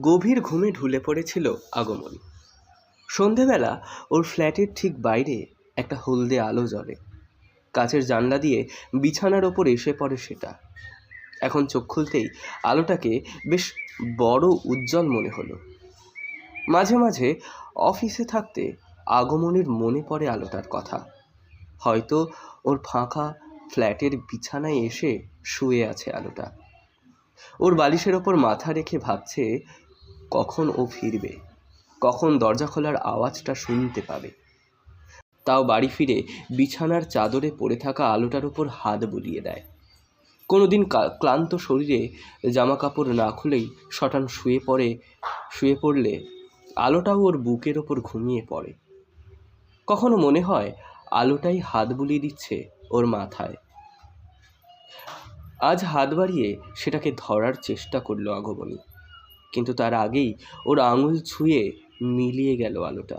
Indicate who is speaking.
Speaker 1: গভীর ঘুমে ঢুলে পড়েছিল আগমন। সন্ধেবেলা ওর ফ্ল্যাটের ঠিক বাইরে একটা হলদে আলো জ্বলে। কাচের জানলা দিয়ে বিছানার ওপর এসে পড়ে সেটা। এখন চোখ খুলতেই আলোটাকে বেশ বড় উজ্জ্বল মনে হলো। মাঝে মাঝে অফিসে থাকতে আগমনের মনে পড়ে আলোটার কথা। হয়তো ওর ফাঁকা ফ্ল্যাটের বিছানায় এসে শুয়ে আছে আলোটা। ওর বালিশের ওপর মাথা রেখে ভাবছে কখন ও ফিরবে? কখন দরজা খোলার আওয়াজটা শুনতে পাবে? তাও বাড়ি ফিরে বিছানার চাদরে পড়ে থাকা আলোটার উপর হাত বুলিয়ে দেয়। কোনোদিন কা- ক্লান্ত শরীরে জামা কাপড় না খুলেই শটান শুয়ে পড়ে, শুয়ে পড়লে আলোটাও ওর বুকের ওপর ঘুমিয়ে পড়ে। কখনো মনে হয় আলোটাই হাত বুলিয়ে দিচ্ছে ওর মাথায়। আজ হাত বাড়িয়ে সেটাকে ধরার চেষ্টা করল আগমনী। কিন্তু তার আগেই ওর আঙুল ছুঁয়ে মিলিয়ে গেল আলোটা।